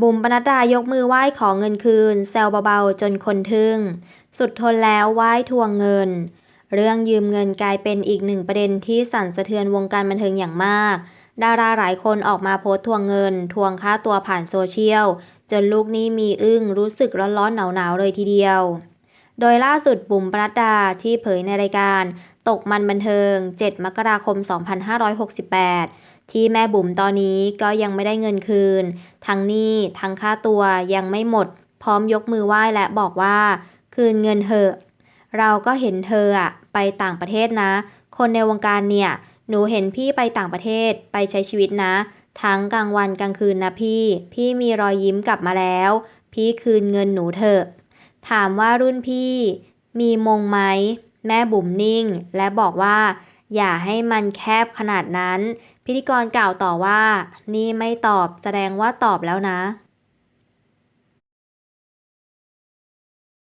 บุ๋มปนัดดายกมือไหว้ขอเงินคืน แซวเบาๆ จนคนทึ่ง สุดทนแล้วไหว้ทวงเงิน เรื่องยืมเงินกลายเป็นอีกหนึ่งประเด็นที่สั่นสะเทือนวงการบันเทิงอย่างมาก ดาราหลายคนออกมาโพสต์ทวงเงิน ทวงค่าตัวผ่านโซเชียล จนลูกนี้มีอึ้งรู้สึกร้อนๆหนาวๆเลยทีเดียว โดยล่าสุดบุ๋มปนัดดาที่เผยในรายการ ตกมันบันเทิง 7 มกราคม 2568 ที่แม่บุ๋มตอนนี้ก็ยังไม่ได้เงินคืน ทั้งหนี้ทั้งค่าตัวยังไม่หมด พร้อมยกมือไหว้และบอกว่า คืนเงินเถอะ เราก็เห็นเธออะไปต่างประเทศนะ คนในวงการเนี่ย หนูเห็นพี่ไปต่างประเทศไปใช้ชีวิตนะ ทั้งกลางวันกลางคืนนะพี่ พี่มีรอยยิ้มกลับมาแล้ว พี่คืนเงินหนูเถอะ ถามว่ารุ่นพี่มีมงไหม แม่บุ๋มนิ่ง และบอกว่า อย่าให้มันแคบขนาดนั้น พิธีกรกล่าวต่อว่า นี่ไม่ตอบแสดงว่าตอบแล้วนะ